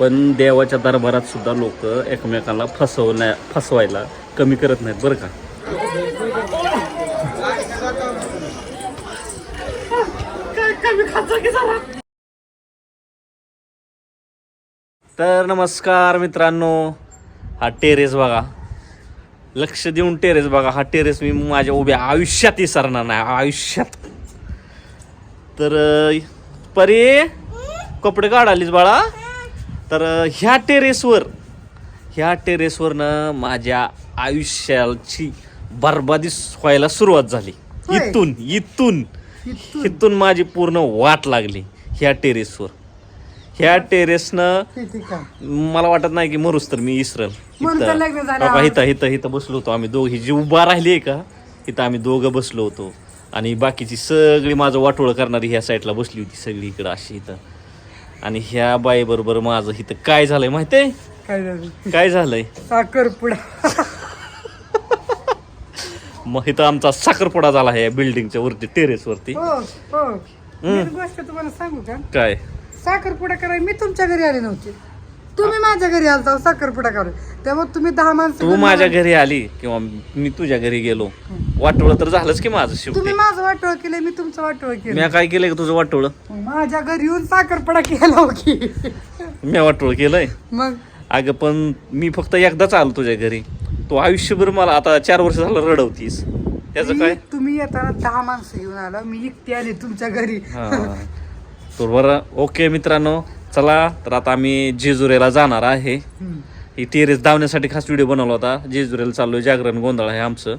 पण देवाच्या दरबारात सुद्धा लोक एकमेकांना फसवण्या फसवायला कमी करत नाहीत बरं का? तर नमस्कार मित्रांनो हा टेरेस बघा. लक्ष देऊन टेरेस बघा. हा टेरेस मी माझ्या उभ्या आयुष्यात विसरणार नाही आयुष्यात. तर परी कपडे काढालीस बाळा? तर ह्या टेरेसवर ह्या टेरेसवरनं माझ्या आयुष्याची बरबादी व्हायला सुरुवात झाली. इथून इथून इथून. माझी पूर्ण वाट लागली ह्या टेरेसवर. ह्या टेरेसनं मला वाटत नाही की मरूस तर मी इसरल. बाबा इथं इथं इथं बसलो होतो आम्ही दोघी. जी उभा राहिली का इथं आम्ही दोघं बसलो होतो. आणि बाकीची सगळी माझं वाटोळं करणारी ह्या साईडला बसली होती सगळी इकडं अशी इथं. आणि ह्या बाई बरोबर माझं इथं काय झालंय माहितीये? काय झालं? काय झालंय? साखरपुडा मग इथं आमचा साखरपुडा झाला आहे बिल्डिंगच्या वरती टेरेस वरती. हो हो. मी एक गोष्ट तुम्हाला सांगू का? काय? साखरपुडा करायला मी तुमच्या घरी आले नव्हते. तुम्ही माझ्या घरी आलता साखरपुडा करायला. तेव्हा तुम्ही दहा माणसं तू माझ्या घरी आली किंवा मी तुझ्या घरी गेलो. वाटोळं तर झालंच की माझं शेवटी. तुम्ही माझं वाटोळ केलं मी तुमचं वाटोळ केलं मी काय केलंय का तुझं वाटोळं? माझ्या घरी येऊन साखरपुडा केला हो की. मी वाटोळं केलंय? मग? अगं पण मी फक्त एकदाच आलो तुझ्या घरी. तू आयुष्यभर मला आता चार वर्ष झालं रडवतीस. त्याचं काय? मी- तुम्ही येताना दहा माणसं घेऊन आला. मी एकटी आली तुमच्या घरी. हा. तर बरं ओके मित्रांनो. चला तर आता आम्ही जेजुरीला जाणार आहे. हम्म. ही टेरेस धावण्यासाठी खास व्हिडिओ बनवला होता. जेजुरीला चाललोय जागरण गोंधळ आहे आमचं.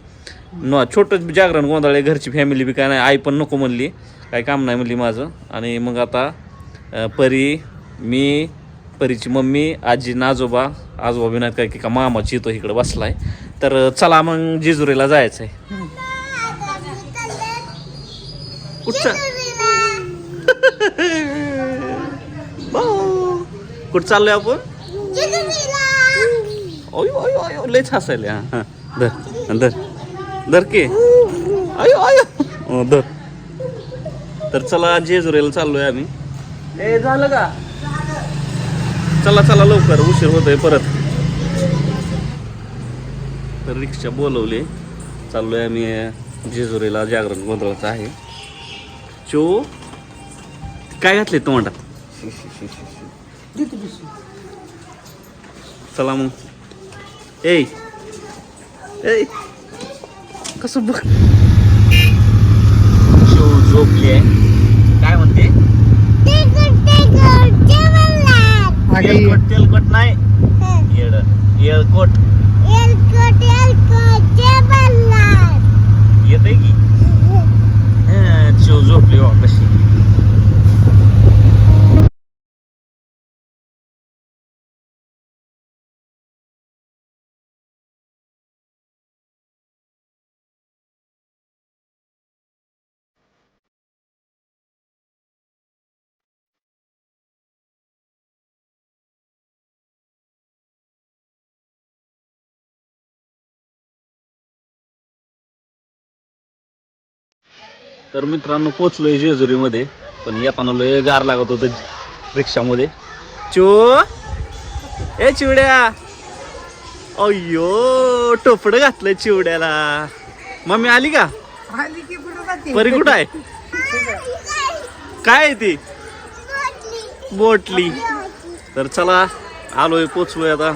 न छोटं जागरण गोंधळ आहे घरची फॅमिली बी काय नाही आई पण नको म्हणली. काय काम नाही म्हणली माझं. आणि मग आता परी मी परीची मम्मी आजी नाजोबा आजोबा बी नाहीत काय की का मामाची येतो इकडं बसलाय. तर अं, चला मग जेजुरीला जायचं आहे. कुठचं कुठं चाललोय आपण? अयो अयो अयो लयच हसायला हा हा. धर धर. धर के. अयो अयो. अं, धर. तर चला जेजुरीला चाललोय आम्ही. ए झालं का? चला चला लवकर उशीर होतोय परत. तर रिक्षा बोलवली. चाललोय आम्ही जेजुरीला जागरण गोंधळाचं आहे. चो काय घातले तोंडात. चला मग. ए ए कसं बघ शो झोपली आहे काय म्हणते? अगं, तेलकट तेलकट नाही. येड. येळकोट. तर मित्रांनो पोचलोय जेजुरीमध्ये. पण येताना लय गार लागत होतं रिक्षामध्ये. चो ए चिवड्या! अय्यो टोपड घातलंय चिवड्याला. मम्मी आली का? परी कुठं आहे? काय आहे ती? बोटली. तर चला आलोय पोचलोय आता.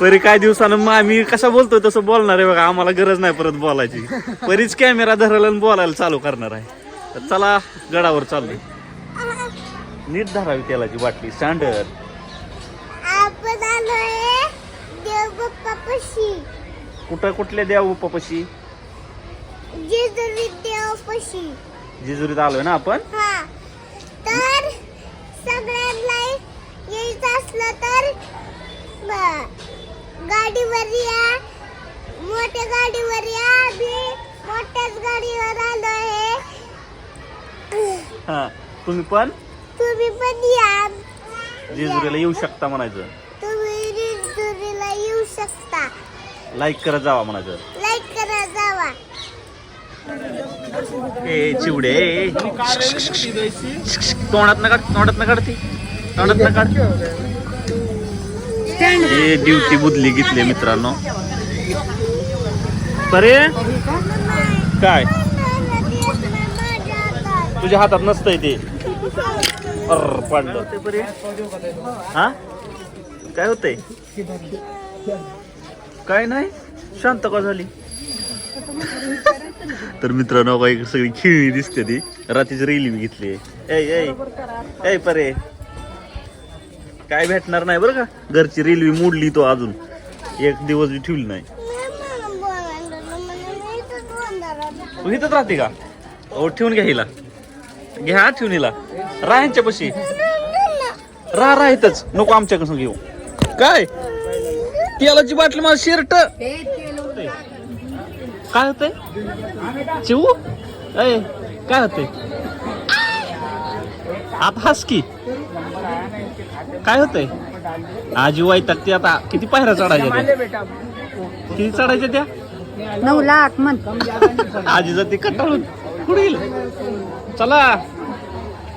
परी काय दिवसानं मग आम्ही कसं बोलतोय तसं बोलणार आहे बघा. आम्हाला गरज नाही परत बोलायची. परीच कॅमेरा धरायला आणि बोलायला चालू करणार आहे. तर चला गडावर चाललोय. नीट धरावी तेलाची बाटली. देवबाप्पापाशी कुठं कुठल्या देव पशी जेजुरी देवपाशी जेजुरीत आलोय ना आपण? हा. तर सगळ्यांना यायचं असलं तर गाडीवर या. मोठ्या गाडीवर या. आम्ही मोठ्याच गाडीवर आलो आहे. हा तुम्ही पण? तुम्ही पण या. जेजुरीला येऊ शकता म्हणायचं. तुम्ही जेजुरीला येऊ शकता. लाईक करत जावा म्हणायचं. लाईक करा जावा. ए चिवडे. तोंडात न काढ तोंडात न काढते तोंडात न काढ. हे ड्युटी बुदली घेतली मित्रांनो. अरे काय? तुझ्या हातात नसतंय ते. पडलं. हा? काय होतंय? काय नाही? शांत का झाली? तर मित्रांनो बघा एक सगळी खिळणी दिसते ती. रात्रीची रेल्वे घेतली. ए ऐ ऐ परे. काय भेटणार नाही बरं का? घरची रेल्वे मोडली तो अजून. एक दिवस बी ठेवली नाही. तू इथंच राहते का? हो ठेवून घ्या हिला. घ्या ठेवून हिला. राह यांच्यापाशी राह राह इथंच. नको आमच्याकडून घेऊ काय? तेलाची बाटली माझं शर्ट. काय होतंय? चिवू अय काय होतंय? आता हस की. काय होतंय? आजी ते आता किती पायऱ्या चढायच्या त्या? किती चढायच्या त्या? नऊ लाख म्हण. आजी जाते कटाळून कुठे गेलं चला.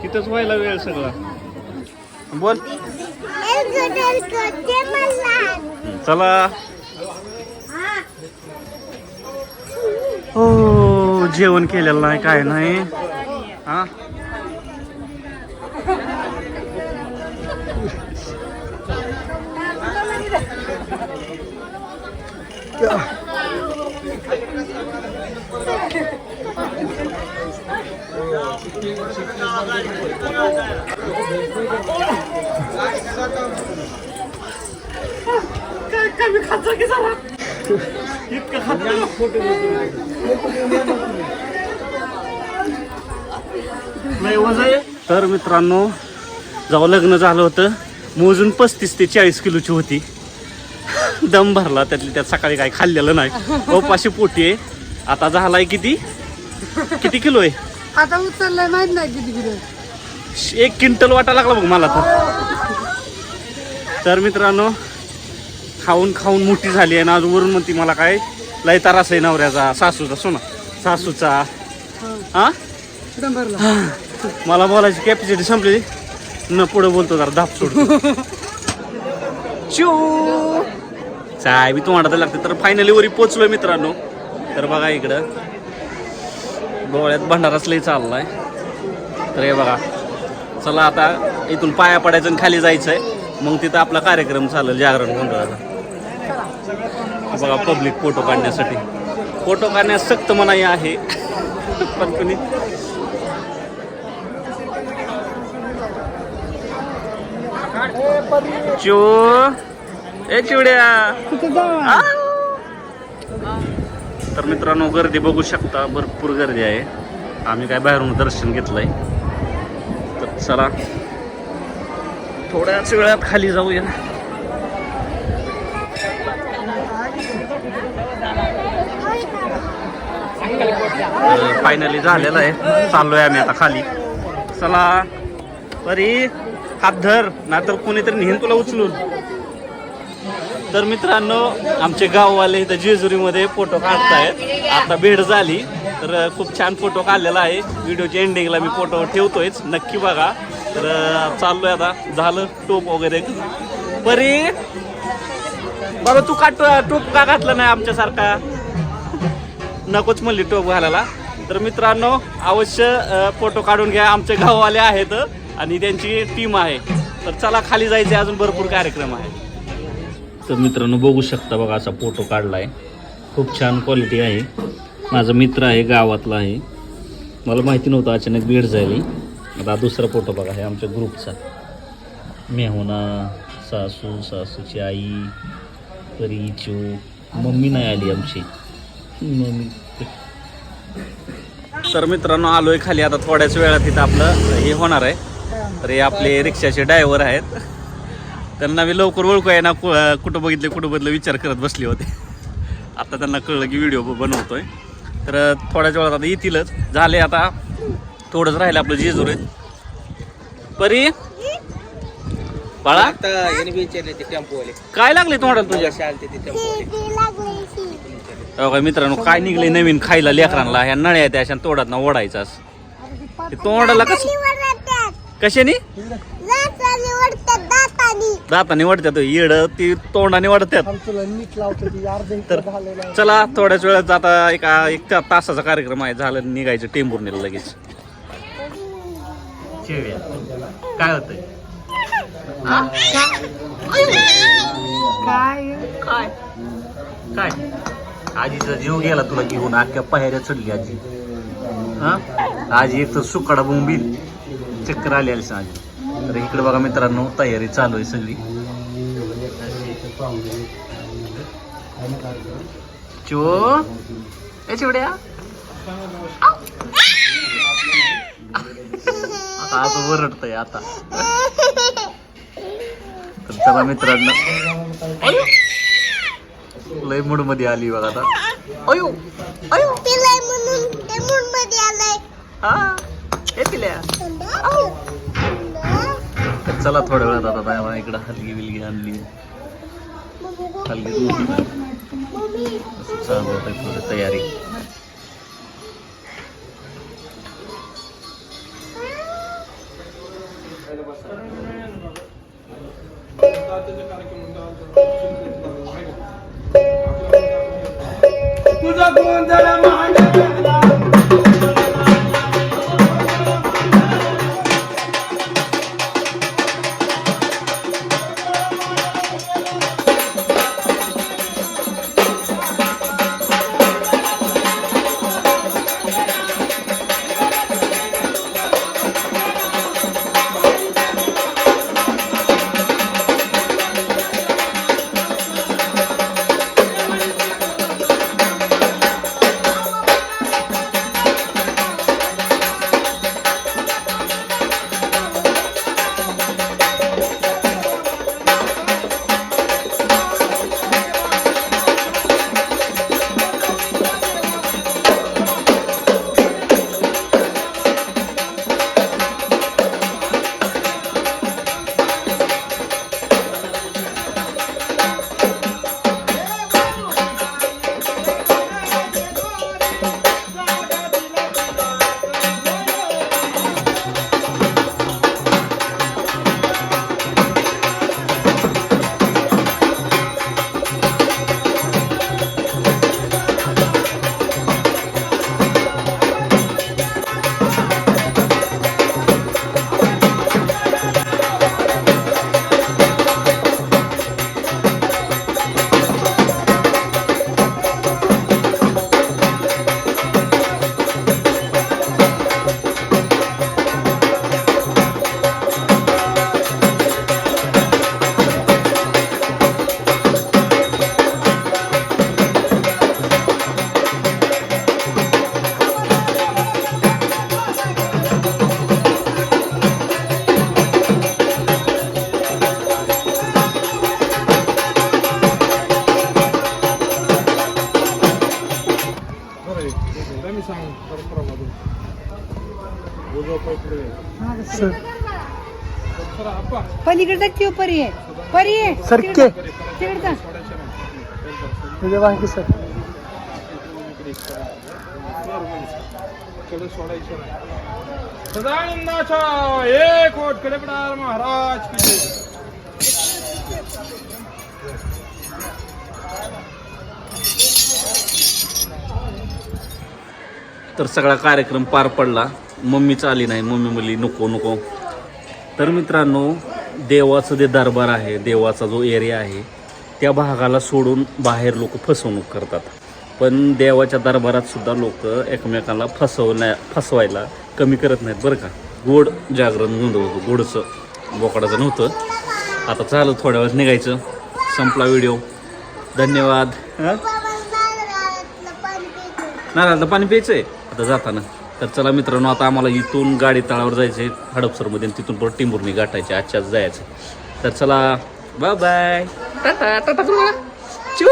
इथंच व्हायला वेळ सगळा. बोल. चला. हो जेवण केलेलं नाही काय नाही. हा? नाही वजन तर मित्रांनो जेव्हा लग्न झालं होतं मोजून पस्तीस ते चाळीस किलोची होती. दम भरला त्यातली त्यात सकाळी काय खाल्लेलं नाही. उपाशी पोटी आहे. आता झालाय किती? किती किलो आहे? आता उचललंय माहीत नाही किती किलो एक क्विंटल वाटा लागला बघ मला तर. तर मित्रांनो खाऊन खाऊन मोठी झाली आहे ना आज वरून म्हणती मला काय लय त्रास आहे नवऱ्याचा सासूचा सोना सासूचा. हा. भरला मला बोलायची कॅपॅसिटी संपली. न पुढे बोलतो जरा धाप सोडतो. चिऊ चाय बी तुम्हाला लागते तर फायनली वरी पोचलोय मित्रांनो. तर बघा इकडं. डोळ्यात भंडाराच लय चाललाय. तर हे बघा. चला आता इथून पाया पडायचं आणि खाली जायचंय. मग तिथं आपला कार्यक्रम चालेल जागरण गोंधळाचा बघा पब्लिक फोटो काढण्यासाठी. फोटो काढण्यास सक्त मनाई आहे. पण कुणी? चो ए चिवड्या. तर मित्रांनो गर्दी बघू शकता. भरपूर गर्दी आहे. आम्ही काय बाहेरून दर्शन घेतलंय. तर चला. थोड्याच वेळात खाली जाऊया फायनली झालेलं आहे. चाललोय आम्ही आता खाली. चला. परी हात धर. नाहीतर कोणीतरी नेहन तुला उचलून. तर मित्रांनो आमचे गाववाले इथं जेजुरीमध्ये फोटो काढतायत. आता भेट झाली तर खूप छान फोटो काढलेला आहे. व्हिडिओच्या एंडिंगला मी फोटो ठेवतोयच नक्की बघा. तर चाललोय आता. झालं टोप वगैरे. परी बाबा तू काट टोप का घातला नाही आमच्यासारखा? नकोच म्हणली टोप घालायला. तर मित्रांनो अवश्य फोटो काढून घ्या. आमचे गाववाले आहेत आणि त्यांची टीम आहे. तर चला खाली जायचे अजून भरपूर कार्यक्रम आहे तर मित्रांनो बघू शकता बघा असा फोटो काढलाय. खूप छान क्वालिटी आहे. माझा मित्र आहे गावातला आहे. मला माहिती नव्हतं अचानक भेट झाली. आता दुसरा फोटो बघा आहे आमच्या ग्रुपचा मेहुना सासू सासूची आई परी चू मम्मी नाही आली आमची. मम्मी. तर मित्रांनो आलोय खाली. आता थोड्याच वेळात तिथं आपलं हे होणार आहे. तर हे आपले रिक्षाचे ड्रायव्हर आहेत. त्यांना मी लवकर ओळखू आहे ना कु- कुठं बघितले कुठं बदलं विचार करत बसले होते. आता त्यांना कळलं की व्हिडिओ बनवतोय. तर थोड्याच वेळात आता येतीलच. झाले आता थोडंच राहिलं आपलं जेजूर. परी? बाळा? काय लागले तोंडाला तुझ्या मित्रांनो काय निघले नवीन खायला लेकरांना? ह्या नळ्या आहेत अशा तोडात ना ओढायचा ते तोंडाला कस कशाने? दाताने वाढतात येड ती तोंडाने वाढतात तुला नीट लावतो ती अर्ध तर चला थोड्याच वेळात आता एक एक ता- तासाचा कार्यक्रम आहे झालं निघायचं टेंभुर्णीला लगेच. काय होतंय? काय? काय? काय? आजीचा जीव गेला तुला घेऊन अख्ख्या पायऱ्या चढली आजी. हा? आजी एक तर सुकाडा बोंबील. चक्कर आली आली आजी. तर इकडे बघा मित्रांनो तयारी चालू आहे सगळी. चो ए चिवड्या. आता आता वरडतय आता. तर चला मित्रांनो. लय मूडमध्ये आली बघा आता. अयो अयो. म्हणून ते मूडमध्ये आलाय. हा. हे पिल्या. चला थोड्या वेळात आता बाया इकडं हलगी बिलगी आणली हलगी दूध असं चालू होतं थोडी तयारी पलीकडचा चिव परी आहे. परी आहे. सरके. सर. सदानंदाचा एक वोट कलेपडार महाराज की. तर सगळा कार्यक्रम पार पडला. मम्मीच आली नाही मम्मी म्हणली नको नको. तर मित्रांनो देवाचं जे दरबार आहे देवाचा जो एरिया आहे त्या भागाला सोडून बाहेर लोक फसवणूक करतात. पण देवाच्या दरबारात सुद्धा लोक एकमेकाला फसवण्या फसवायला कमी करत नाहीत बरं का. गोड जागरण नोंदवतो गोडचं बोकडाचं नव्हतं. आता चालू थोड्या वेळात निघायचं. संपला व्हिडिओ. धन्यवाद. हां पाणी प्यायचं. नारळाचं प्यायचंय? आता जाताना. तर चला मित्रांनो आता आम्हाला इथून गाडी तळावर जायचे हडपसरमध्ये आणि तिथून परत टिंबुर्णी गाठायची आजच्याच जायचं. तर चला बाय बाय टाटा टाटा तुम्हाला चिऊ.